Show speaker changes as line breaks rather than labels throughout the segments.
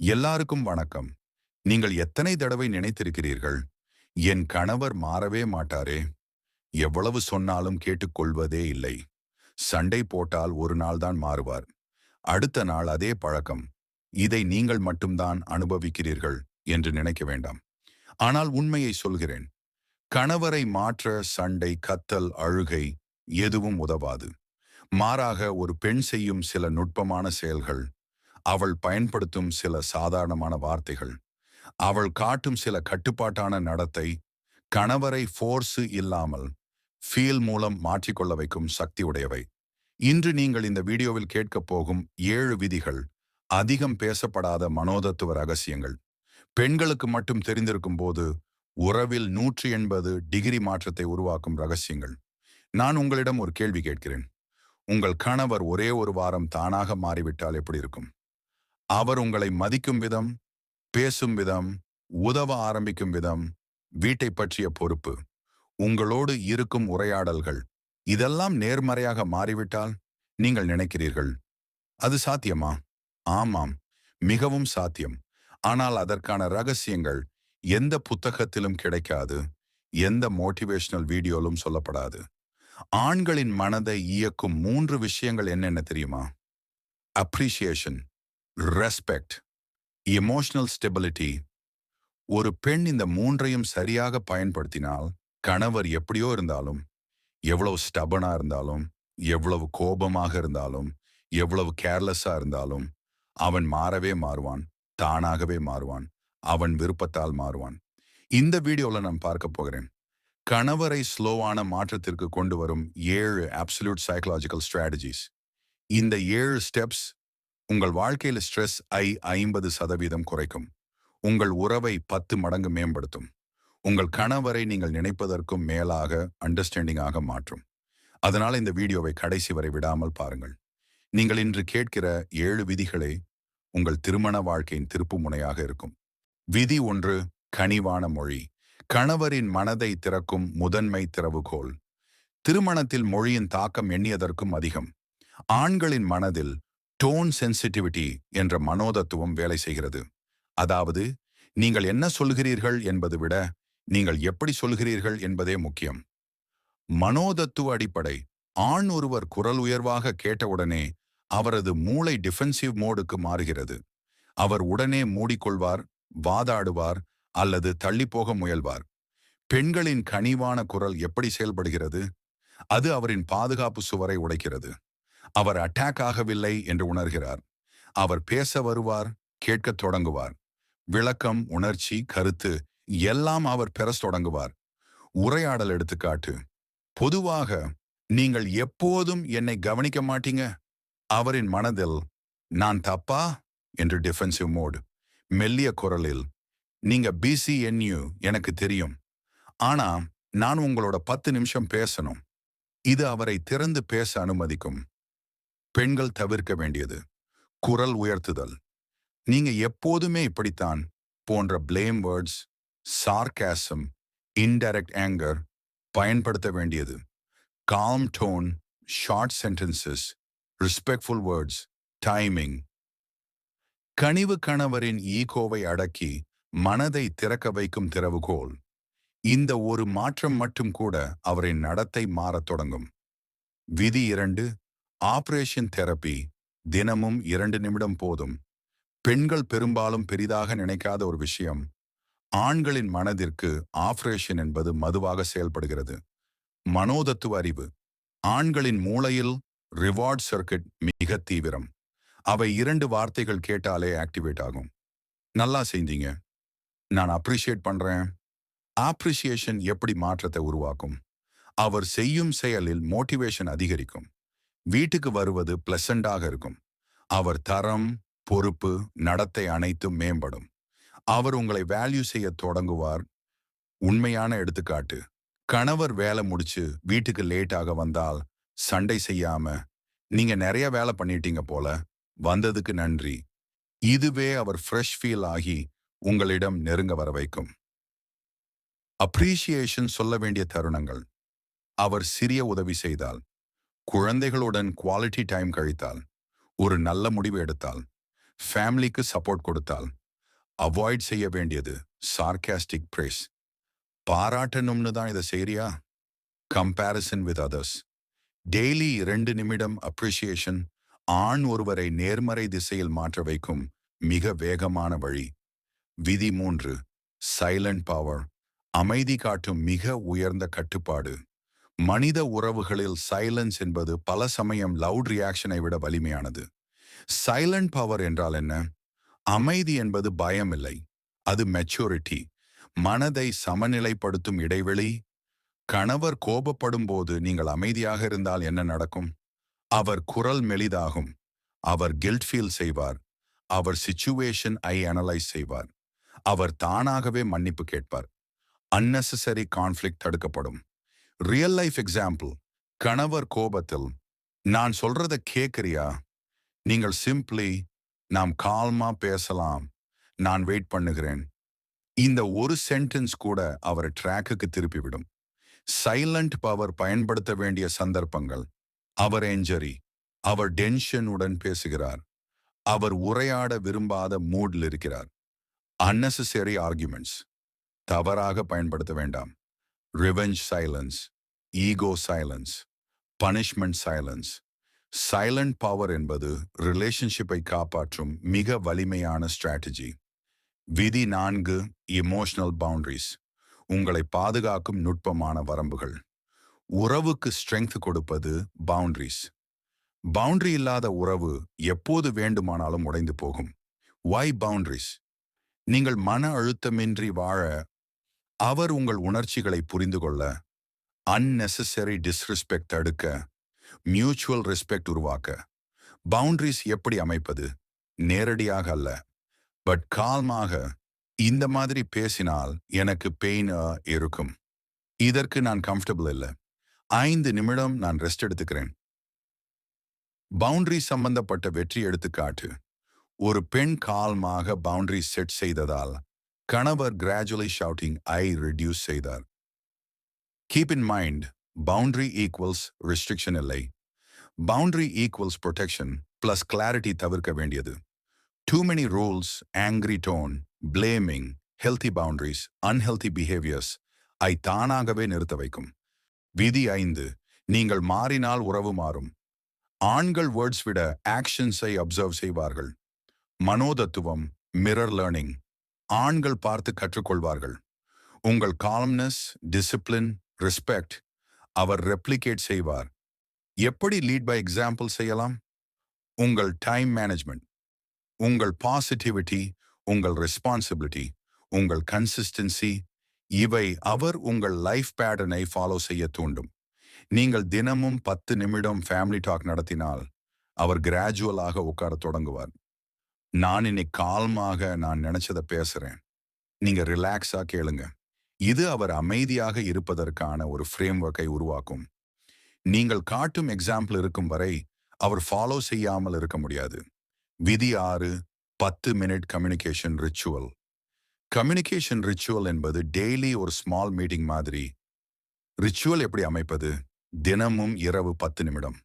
எல்லாருக்கும் வணக்கம். நீங்கள் எத்தனை தடவை நினைத்திருக்கிறீர்கள்? என் கணவர் மாறவே மாட்டாரே. எவ்வளவு சொன்னாலும் கேட்டுக்கொள்வதே இல்லை. சண்டை போட்டால் ஒரு நாள் தான் மாறுவார். அடுத்த நாள் அதே பழக்கம். இதை நீங்கள் மட்டும்தான் அனுபவிக்கிறீர்கள் என்று நினைக்க வேண்டாம். ஆனால் உண்மையை சொல்கிறேன். கணவரை மாற்ற சண்டை கத்தல் அழுகை எதுவும் உதவாது. மாறாக ஒரு பெண் செய்யும் சில நுட்பமான செயல்கள் அவள் பயன்படுத்தும் சில சாதாரணமான வார்த்தைகள். அவள் காட்டும் சில கட்டுப்பாட்டான நடத்தை கணவரை ஃபோர்ஸு இல்லாமல் ஃபீல் மூலம் மாற்றிக்கொள்ள வைக்கும் சக்தி உடையவை. இன்று நீங்கள் இந்த வீடியோவில் கேட்கப் போகும் ஏழு விதிகள் அதிகம் பேசப்படாத மனோதத்துவ ரகசியங்கள். பெண்களுக்கு மட்டும் தெரிந்திருக்கும் போது உறவில் நூற்றி எண்பது டிகிரி மாற்றத்தை உருவாக்கும் ரகசியங்கள். நான் உங்களிடம் ஒரு கேள்வி கேட்கிறேன். உங்கள் கணவர் ஒரே ஒரு வாரம் தானாக மாறிவிட்டால் எப்படி இருக்கும்? அவர் உங்களை மதிக்கும் விதம் பேசும் விதம் உதவ ஆரம்பிக்கும் விதம் வீட்டை பற்றிய பொறுப்பு உங்களோடு இருக்கும் உரையாடல்கள் இதெல்லாம் நேர்மறையாக மாறிவிட்டால் நீங்கள் நினைக்கிறீர்கள். அது சாத்தியமா? ஆமாம் மிகவும் சாத்தியம். ஆனால் அதற்கான ரகசியங்கள் எந்த புத்தகத்திலும் கிடைக்காது எந்த மோட்டிவேஷனல் வீடியோலும் சொல்லப்படாது. ஆண்களின் மனதை இயக்கும் மூன்று விஷயங்கள் என்னென்ன தெரியுமா? அப்ரிசியேஷன். ரெஸ்பெக்ட் எமோஷனல் ஸ்டெபிலிட்டி ஒரு பெண் இந்த மூன்றையும் சரியாக பயன்படுத்தினால் கணவர் எப்படியோ இருந்தாலும் எவ்வளவு ஸ்டபனா இருந்தாலும் எவ்வளவு கோபமாக இருந்தாலும் எவ்வளவு கேர்லெஸ்ஸா இருந்தாலும் அவன் மாறவே மாறுவான் தானாகவே மாறுவான் அவன் விருப்பத்தால் மாறுவான். இந்த வீடியோவில் நான் பார்க்க போகிறேன். கணவரை ஸ்லோவான மாற்றத்திற்கு கொண்டு வரும் ஏழு அப்சல்யூட் சைக்கலாஜிக்கல் ஸ்ட்ராட்டஜிஸ் இந்த ஏழு ஸ்டெப்ஸ் உங்கள் வாழ்க்கையில் ஸ்ட்ரெஸ் ஐ ஐம்பது சதவீதம் குறைக்கும். உங்கள் உறவை பத்து மடங்கு மேம்படுத்தும். உங்கள் கணவரை நீங்கள் நினைப்பதற்கும் மேலாக அண்டர்ஸ்டாண்டிங்காக மாற்றும். அதனால் இந்த வீடியோவை கடைசி வரை விடாமல் பாருங்கள். நீங்கள் இன்று கேட்கிற ஏழு விதிகளே உங்கள் திருமண வாழ்க்கையின் திருப்பு முனையாக இருக்கும். விதி ஒன்று கனிவான மொழி. கணவரின் மனதை திறக்கும் முதன்மை திறவுகோல் திருமணத்தில் மொழியின் தாக்கம் எண்ணியதற்கும் அதிகம். ஆண்களின் மனதில் டோன் சென்சிட்டிவிட்டி என்ற மனோதத்துவம் வேலை செய்கிறது. அதாவது நீங்கள் என்ன சொல்கிறீர்கள் என்பது விட நீங்கள் எப்படி சொல்கிறீர்கள் என்பதே முக்கியம். மனோதத்துவ அடிப்படை. ஆண் ஒருவர் குரல் உயர்வாக கேட்டவுடனே அவரது மூளை டிஃபென்சிவ் மோடுக்கு மாறுகிறது. அவர் உடனே மூடிக்கொள்வார் வாதாடுவார் அல்லது தள்ளிப்போக முயல்வார். பெண்களின் கனிவான குரல் எப்படி செயல்படுகிறது? அது அவரின் பாதுகாப்பு சுவரை உடைக்கிறது. அவர் அட்டாக் ஆகவில்லை என்று உணர்கிறார். அவர் பேச வருவார் கேட்கத் தொடங்குவார். விளக்கம் உணர்ச்சி கருத்து எல்லாம் அவர் பெறத் தொடங்குவார். உரையாடல் எடுத்துக்காட்டு. பொதுவாக நீங்கள் எப்போதும் என்னை கவனிக்க மாட்டீங்க? அவரின் மனதில் நான் தப்பா? என்று டிஃபென்சிவ் மோடு மெல்லிய குரலில் நீங்க பிசிஎன்யூ எனக்கு தெரியும். ஆனா நான் உங்களோட பத்து நிமிஷம் பேசணும். இது அவரை திறந்து பேச அனுமதிக்கும். பெண்கள் தவிர்க்க வேண்டியது. குரல் உயர்த்துதல். நீங்க எப்போதுமே இப்படித்தான் போன்ற blame words sarcasm indirect anger பயன்படுத்த வேண்டியது. Calm tone short sentences respectful words timing கனிவு கணவரின் ஈகோவை அடக்கி மனதை திறக்க வைக்கும் திறவுகோல். இந்த ஒரு மாற்றம் மட்டும் கூட அவரின் நடத்தை மாறத் தொடங்கும். விதி இரண்டு ஆபரேஷன் தெரப்பி தினமும் இரண்டு நிமிடம் போதும். பெண்கள் பெரும்பாலும் பெரிதாக நினைக்காத ஒரு விஷயம். ஆண்களின் மனதிற்கு ஆபரேஷன் என்பது மதுவாக செயல்படுகிறது. மனோதத்துவ அறிவு. ஆண்களின் மூளையில் ரிவார்ட் சர்க்கிட் மிக தீவிரம். அவை இரண்டு வார்த்தைகள் கேட்டாலே ஆக்டிவேட் ஆகும். நல்லா செய்தீங்க. நான் அப்ரிஷியேட் பண்றேன். ஆப்ரிசியேஷன் எப்படி மாற்றத்தை உருவாக்கும்? அவர் செய்யும் செயலில் மோட்டிவேஷன் அதிகரிக்கும். வீட்டுக்கு வருவது பிளசண்டாக இருக்கும். அவர் தரம் பொறுப்பு நடத்தை அனைத்தும் மேம்படும். அவர் உங்களை வேல்யூ செய்ய தொடங்குவார். உண்மையான எடுத்துக்காட்டு கணவர் வேலை முடிச்சு வீட்டுக்கு லேட்டாக வந்தால் சண்டை செய்யாம நீங்க நிறைய வேலை பண்ணிட்டீங்க போல வந்ததுக்கு நன்றி. இதுவே அவர் ஃப்ரெஷ் ஃபீல் ஆகி உங்களிடம் நெருங்க வர வைக்கும். அப்ரிசியேஷன் சொல்ல வேண்டிய தருணங்கள். அவர் சிறிய உதவி செய்தால் குழந்தைகளுடன் குவாலிட்டி டைம் கழித்தால் ஒரு நல்ல முடிவு எடுத்தால் ஃபேமிலிக்கு சப்போர்ட் கொடுத்தால் அவாய்ட் செய்ய வேண்டியது சார்காஸ்டிக் பிரேஸ் பாராட்டணும்னு தான் இதை செய்றியா? கம்பேரிசன் வித் அதர்ஸ் டெய்லி இரண்டு நிமிடம் அப்ரிசியேஷன் ஆண் ஒருவரை நேர்மறை திசையில் மாற்ற வைக்கும் மிக வேகமான வழி. விதி மூன்று சைலண்ட் பவர் அமைதி காட்டும் மிக உயர்ந்த கட்டுப்பாடு. மனித உறவுகளில் சைலன்ஸ் என்பது பல சமயம் லவுட் ரியாக்ஷனை விட வலிமையானது. சைலண்ட் பவர் என்றால் என்ன? அமைதி என்பது பயம் இல்லை அது மெச்சூரிட்டி மனதை சமநிலைப்படுத்தும் இடைவெளி. கணவர் கோபப்படும் போது நீங்கள் அமைதியாக இருந்தால் என்ன நடக்கும்? அவர் குரல் மெலிதாகும். அவர் கில்ட் ஃபீல் செய்வார். அவர் சிச்சுவேஷன் ஐ அனலைஸ் செய்வார். அவர் தானாகவே மன்னிப்பு கேட்பார். அன்னெசரி கான்ஃப்ளிக் தடுக்கப்படும். ரியல் லைஃப் எக்ஸாம்பிள் கணவர் கோபத்தில் நான் சொல்றத கேட்குறியா நீங்கள் சிம்பிளி நாம் கால்மா பேசலாம். நான் வெயிட் பண்ணுகிறேன். இந்த ஒரு சென்டென்ஸ் கூட அவரை ட்ராக்குக்கு திருப்பிவிடும் சைலண்ட் பவர் பயன்படுத்த வேண்டிய சந்தர்ப்பங்கள். அவர் என்ஜரி அவர் டென்ஷனுடன் பேசுகிறார். அவர் உரையாட விரும்பாத மூடில் இருக்கிறார். Unnecessary ஆர்குமெண்ட்ஸ் தவறாக பயன்படுத்த வேண்டாம். Revenge silence ego silence punishment silence silent power என்பது ரிலேஷன்ஷிப்பை காப்பாற்றும் மிக வலிமையான ஸ்ட்ராட்டஜி விதி நான்கு இமோஷனல் பவுண்டரிஸ் உங்களை பாதுகாக்கும் நுட்பமான வரம்புகள். உறவுக்கு ஸ்ட்ரெங்க் கொடுப்பது பவுண்டரிஸ் பவுண்டரி இல்லாத உறவு எப்போது வேண்டுமானாலும் உடைந்து போகும். வை பவுண்டரிஸ் நீங்கள் மன அழுத்தமின்றி வாழ அவர் உங்கள் உணர்ச்சிகளை புரிந்து கொள்ள அன்னெசசரி டிஸ்ரெஸ்பெக்ட் தடுக்க மியூச்சுவல் ரெஸ்பெக்ட் உருவாக்க. பவுண்டரிஸ் எப்படி அமைப்பது? நேரடியாக அல்ல பட் கால்மாக இந்த மாதிரி பேசினால் எனக்கு பெயினா இருக்கும். இதற்கு நான் கம்ஃபர்டபுள் இல்லை. ஐந்து நிமிடம் நான் ரெஸ்ட் எடுத்துக்கிறேன். பவுண்டரி சம்பந்தப்பட்ட வெற்றி எடுத்துக்காட்டு. ஒரு பெண் கால்மாக பவுண்டரி செட் செய்ததால் கணவர் கிராஜுவலி ஷவுட்டிங் ஐ ரெடியூஸ் செய்தார். Keep in mind boundary equals restriction இல்லை. Boundary equals protection plus clarity தவிர்க்க வேண்டியது. Too many rules angry tone blaming healthy boundaries unhealthy behaviours ஐ தானாகவே நிறுத்த வைக்கும். விதி ஐந்து நீங்கள் மாறினால் உறவு மாறும். ஆண்கள் வேர்ட்ஸ் விட ஆக்ஷன்ஸை அப்சர்வ் செய்வார்கள். மனோதத்துவம் மிரர் லேர்னிங் ஆண்கள் பார்த்து கற்றுக்கொள்வார்கள். உங்கள் காலம்னஸ் டிசிப்ளின் ரெஸ்பெக்ட் அவர் ரெப்ளிகேட் செய்வார். எப்படி லீட் பை எக்ஸாம்பிள் செய்யலாம்? உங்கள் டைம் மேனேஜ்மெண்ட் உங்கள் பாசிட்டிவிட்டி உங்கள் ரெஸ்பான்சிபிலிட்டி உங்கள் கன்சிஸ்டன்சி இவை அவர் உங்கள் லைஃப் பேட்டர்னை ஃபாலோ செய்ய தூண்டும். நீங்கள் தினமும் பத்து நிமிடம் ஃபேமிலி டாக் நடத்தினால் அவர் கிராஜுவலாக உட்கார தொடங்குவார். நான் இன்னைக்கு கால்மாக நான் நினைச்சதை பேசுறேன். நீங்க ரிலாக்ஸா கேளுங்க. இது அவர் அமைதியாக இருப்பதற்கான ஒரு ஃப்ரேம் ஒர்க்கை உருவாக்கும். நீங்கள் காட்டும் எக்ஸாம்பிள் இருக்கும் வரை அவர் ஃபாலோ செய்யாமல் இருக்க முடியாது. விதி ஆறு பத்து minute communication ritual communication ritual என்பது டெய்லி ஒரு ஸ்மால் மீட்டிங் மாதிரி. ரிச்சுவல் எப்படி அமைப்பது? தினமும் இரவு பத்து நிமிடம்.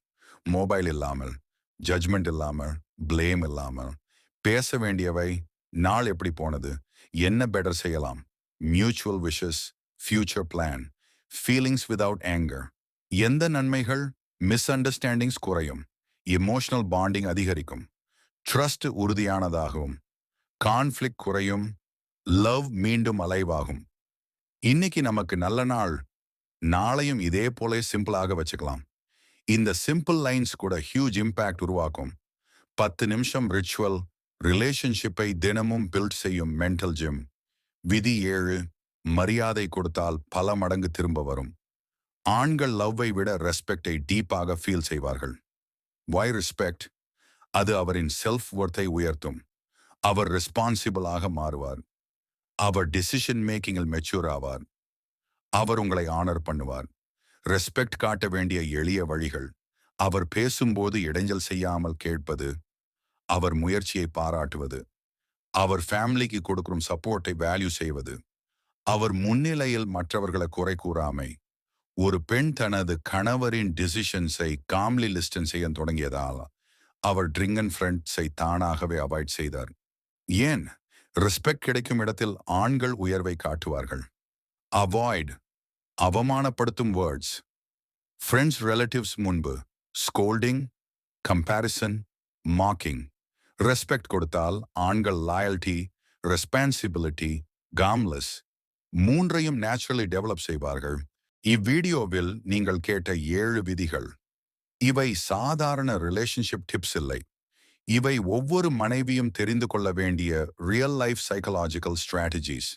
மொபைல் இல்லாமல் ஜட்ஜ்மெண்ட் இல்லாமல் பிளேம் இல்லாமல் பேச வேண்டியவை நாள் எப்படி போனது? என்ன பெட்டர் செய்யலாம்? Mutual wishes future plan feelings without anger எந்த நன்மைகள்? மிஸ் அண்டர்ஸ்டாண்டிங்ஸ் குறையும். எமோஷனல் பாண்டிங் அதிகரிக்கும். ட்ரஸ்ட் உறுதியானதாகவும் கான்ஃப்ளிக் குறையும். லவ் மீண்டும் அலைவாகும். இன்னைக்கு நமக்கு நல்ல நாள். நாளையும் இதே போல சிம்பிளாக வச்சுக்கலாம். இந்த சிம்பிள் லைன்ஸ் கூட ஹியூஜ் இம்பேக்ட் உருவாக்கும். பத்து நிமிஷம் ரிச்சுவல் ரிலேஷன்ஷிப்பை தினமும் பில்ட் செய்யும் மென்டல் ஜிம் விதி ஏழு மரியாதை கொடுத்தால் பல மடங்கு திரும்ப வரும். ஆண்கள் லவ்வை விட ரெஸ்பெக்டை டீப்பாக ஃபீல் செய்வார்கள். வை ரெஸ்பெக்ட் அது அவரின் செல்ஃப் ஒர்த்தை உயர்த்தும். அவர் ரெஸ்பான்சிபிளாக மாறுவார். அவர் டிசிஷன் மேக்கிங்கில் மெச்சூர் ஆவார். அவர் உங்களை ஆனர் பண்ணுவார். ரெஸ்பெக்ட் காட்ட வேண்டிய எளிய வழிகள். அவர் பேசும்போது இடைஞ்சல் செய்யாமல் கேட்பது அவர் முயற்சியை பாராட்டுவது அவர் ஃபேமிலிக்கு கொடுக்கும் சப்போர்ட்டை வேல்யூ செய்வது அவர் முன்னிலையில் மற்றவர்களை குறை கூறாமை ஒரு பெண் தனது கணவரின் டிசிஷன்ஸை காம்லி லிஸ்டன் செய்ய தொடங்கியதால் அவர் ட்ரிங்க் அண்ட் ஃப்ரெண்ட்ஸை தானாகவே அவாய்ட் செய்தார். ஏன்? ரெஸ்பெக்ட் கிடைக்கும் இடத்தில் ஆண்கள் உயர்வை காட்டுவார்கள். அவாய்ட் அவமானப்படுத்தும் வேர்ட்ஸ் ஃப்ரெண்ட்ஸ் ரிலேட்டிவ்ஸ் முன்பு ஸ்கோல்டிங் கம்பேரிசன் மாக்கிங் ரெஸ்பெக்ட் கொடுத்தால் ஆண்கள் லாயல்டி ரெஸ்பான்சிபிலிட்டி காம்லெஸ் மூன்றையும் நேச்சுரலி டெவலப் செய்வார்கள். இவ்வீடியோவில் நீங்கள் கேட்ட ஏழு விதிகள். இவை சாதாரண ரிலேஷன்ஷிப் டிப்ஸ் இல்லை. இவை ஒவ்வொரு மனைவியும் தெரிந்து கொள்ள வேண்டிய ரியல் லைஃப் சைக்கலாஜிக்கல் ஸ்ட்ராட்டஜிஸ்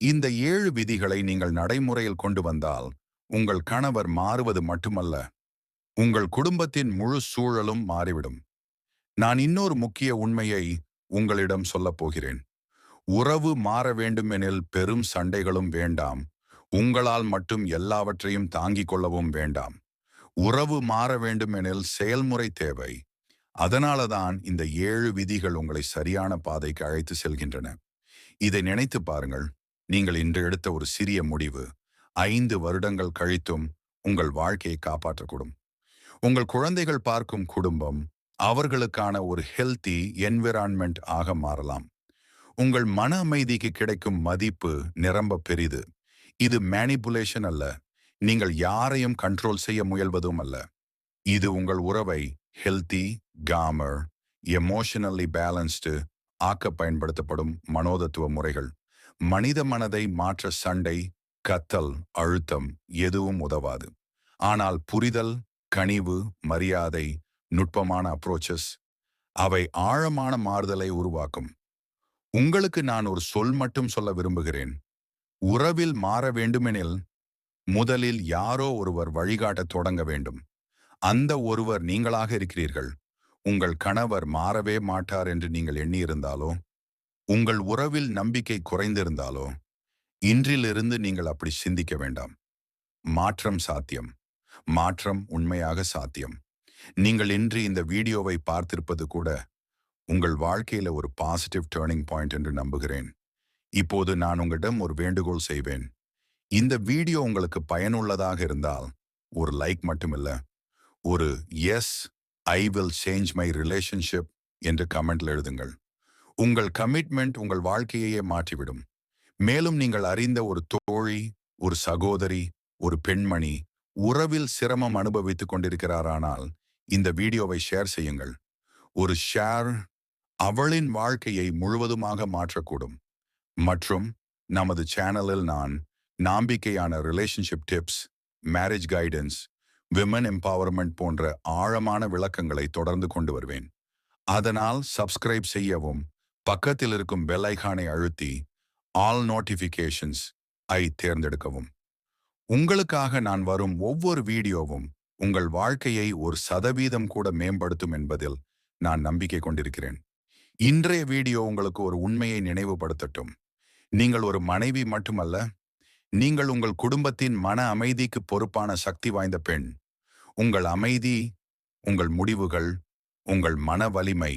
இந்த ஏழு விதிகளை நீங்கள் நடைமுறையில் கொண்டு வந்தால் உங்கள் கணவர் மாறுவது மட்டுமல்ல உங்கள் குடும்பத்தின் முழு சூழலும் மாறிவிடும். நான் இன்னொரு முக்கிய உண்மையை உங்களிடம் சொல்லப் போகிறேன். உறவு மாற வேண்டுமெனில் பெரும் சண்டைகளும் வேண்டாம். உங்களால் மட்டும் எல்லாவற்றையும் தாங்கிக் கொள்ளவும் வேண்டாம். உறவு மாற வேண்டுமெனில் செயல்முறை தேவை. அதனாலதான் இந்த ஏழு விதிகள் உங்களை சரியான பாதைக்கு அழைத்து செல்கின்றன. இதை நினைத்து பாருங்கள். நீங்கள் இன்று எடுத்த ஒரு சிறிய முடிவு. ஐந்து வருடங்கள் கழித்தும் உங்கள் வாழ்க்கையை காப்பாற்றக்கூடும். உங்கள் குழந்தைகள் பார்க்கும் குடும்பம் அவர்களுக்கான ஒரு ஹெல்த்தி என்விரான்மெண்ட் ஆக மாறலாம். உங்கள் மன அமைதிக்கு கிடைக்கும் மதிப்பு நிரம்ப பெரிது. இது மேனிபுலேஷன் அல்ல. நீங்கள் யாரையும் கண்ட்ரோல் செய்ய முயல்வதும் அல்ல. இது உங்கள் உறவை ஹெல்த்தி காமர் எமோஷனல்லி பேலன்ஸ்டு ஆக்க பயன்படுத்தப்படும் மனோதத்துவ முறைகள். மனித மனதை மாற்ற சண்டை கத்தல் அழுத்தம் எதுவும் உதவாது. ஆனால் புரிதல் கனிவு மரியாதை நுட்பமான அப்ரோச்சஸ் அவை ஆழமான மாறுதலை உருவாக்கும். உங்களுக்கு நான் ஒரு சொல் மட்டும் சொல்ல விரும்புகிறேன். உறவில் மாற வேண்டுமெனில் முதலில் யாரோ ஒருவர் வழிகாட்டத் தொடங்க வேண்டும். அந்த ஒருவர் நீங்களாக இருக்கிறீர்கள். உங்கள் கணவர் மாறவே மாட்டார் என்று நீங்கள் எண்ணியிருந்தாலோ உங்கள் உறவில் நம்பிக்கை குறைந்திருந்தாலோ இன்றிலிருந்து நீங்கள் அப்படி சிந்திக்க வேண்டாம். மாற்றம் சாத்தியம். மாற்றம் உண்மையாக சாத்தியம். நீங்கள் இன்று இந்த வீடியோவை பார்த்திருப்பது கூட உங்கள் வாழ்க்கையில ஒரு பாசிட்டிவ் டேர்னிங் பாயிண்ட் என்று நம்புகிறேன். இப்போது நான் உங்களிடம் ஒரு வேண்டுகோள் செய்வேன். இந்த வீடியோ உங்களுக்கு பயனுள்ளதாக இருந்தால் ஒரு லைக் மட்டுமில்ல ஒரு yes I will change my relationship என்று கமெண்ட்ல எழுதுங்கள். உங்கள் கமிட்மெண்ட் உங்கள் வாழ்க்கையையே மாற்றிவிடும். மேலும் நீங்கள் அறிந்த ஒரு தோழி ஒரு சகோதரி ஒரு பெண்மணி உறவில் சிரமம் அனுபவித்துக் கொண்டிருக்கிறாரானால் இந்த வீடியோவை ஷேர் செய்யுங்கள். ஒரு ஷேர் அவளின் வாழ்க்கையை முழுவதுமாக மாற்றக்கூடும். மற்றும் நமது சேனலில் நான் நம்பிக்கையான relationship tips marriage guidance women empowerment போன்ற ஆழமான விளக்கங்களை தொடர்ந்து கொண்டு வருவேன். அதனால் சப்ஸ்கிரைப் செய்யவும் பக்கத்தில் இருக்கும் பெல் ஐகானை அழுத்தி ஆல் நோட்டிஃபிகேஷன்ஸ் ஐ தேர்ந்தெடுக்கவும். உங்களுக்காக நான் வரும் ஒவ்வொரு வீடியோவும் உங்கள் வாழ்க்கையை ஒரு சதவீதம் கூட மேம்படுத்தும் என்பதில் நான் நம்பிக்கை கொண்டிருக்கிறேன். இன்றைய வீடியோ உங்களுக்கு ஒரு உண்மையை நினைவுபடுத்தட்டும். நீங்கள் ஒரு மனைவி மட்டுமல்ல நீங்கள் உங்கள் குடும்பத்தின் மன அமைதிக்கு பொறுப்பான சக்தி வாய்ந்த பெண். உங்கள் அமைதி உங்கள் முடிவுகள் உங்கள் மன வலிமை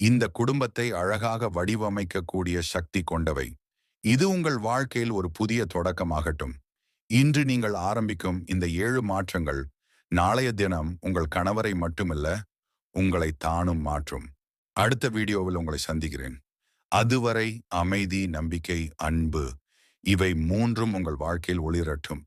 இந்த குடும்பத்தை அழகாக வடிவமைக்கக்கூடிய சக்தி கொண்டவை. இது உங்கள் வாழ்க்கையில் ஒரு புதிய தொடக்கமாகட்டும். இன்று நீங்கள் ஆரம்பிக்கும் இந்த ஏழு மாற்றங்கள் நாளைய தினம் உங்கள் கணவரை மட்டுமல்ல உங்களை தானும் மாற்றும். அடுத்த வீடியோவில் உங்களை சந்திக்கிறேன். அதுவரை அமைதி நம்பிக்கை அன்பு இவை மூன்றும் உங்கள் வாழ்க்கையில் ஒளிரட்டும்.